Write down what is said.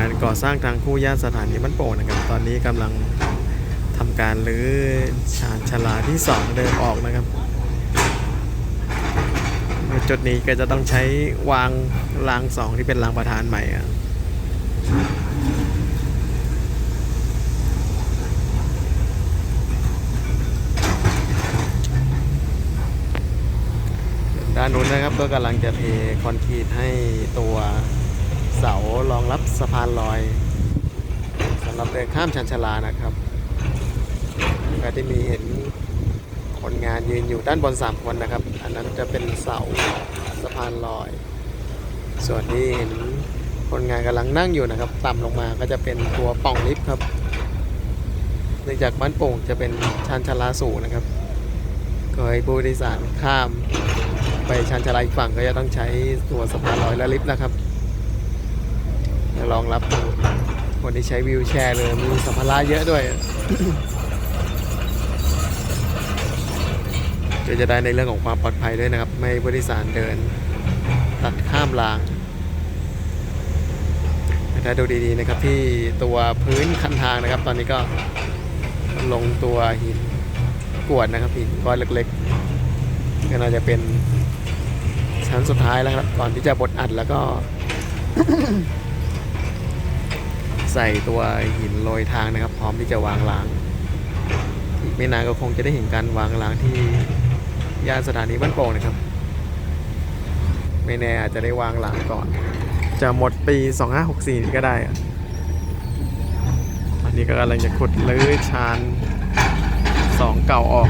กานก่อสร้างทางคู่ย่านสถานีบ้านโป่งนะครับ ตอนนี้กำลังทำการรื้อชานชลาที่ 2 เดิมออกนะครับ จุดนี้ก็จะต้องใช้วางรางสองที่เป็นรางประธานใหม่อะด้านนู้นนะครับก็กำลังจะเทคอนกรีตให้ตัว เสารองรับสะพานลอยสำหรับเดินข้ามชันชลานะครับก็ที่มีเห็นคนงานยืนอยู่ด้านบนสามคนนะครับ อันนั้นจะเป็นเสาสะพานลอย ส่วนที่เห็นคนงานกำลังนั่งอยู่นะครับ ต่ำลงมาก็จะเป็นตัวป่องลิฟต์ครับเนื่องจากบ้านโป่งจะเป็นชันชลาสูงนะครับก็ให้ผู้โดยสารข้าม ไปชันชลาอีกฝั่งก็จะต้องใช้ตัวสะพานลอยและลิฟต์นะครับ จะรองรับคนที่ใช้วิวแชร์เลย มีสัมภาระเยอะด้วยก็จะได้ในเรื่องของความปลอดภัยด้วยนะครับ ไม่ผู้โดยสารเดิน ตัดข้ามรางถ้าดูดีๆนะครับที่ตัวพื้นคันทางนะครับ ตอนนี้ก็ลงตัวหินกวดนะครับหินก้อนเล็กๆก็น่าจะเป็นชั้นสุดท้ายแล้วครับก่อนที่จะบดอัดแล้วก็ ใส่ตัวหินโรยทางนะครับ พร้อมที่จะวางราง อีกไม่นานก็คงจะได้เห็นการวางรางที่ย่านสถานีบ้านโป่งนะครับ ไม่แน่อาจจะได้วางรางก่อน จะหมดปี 2564นี้ก็ได้อะอันนี้ก็กำลังจะขุดลื้อชานสองเก่าออก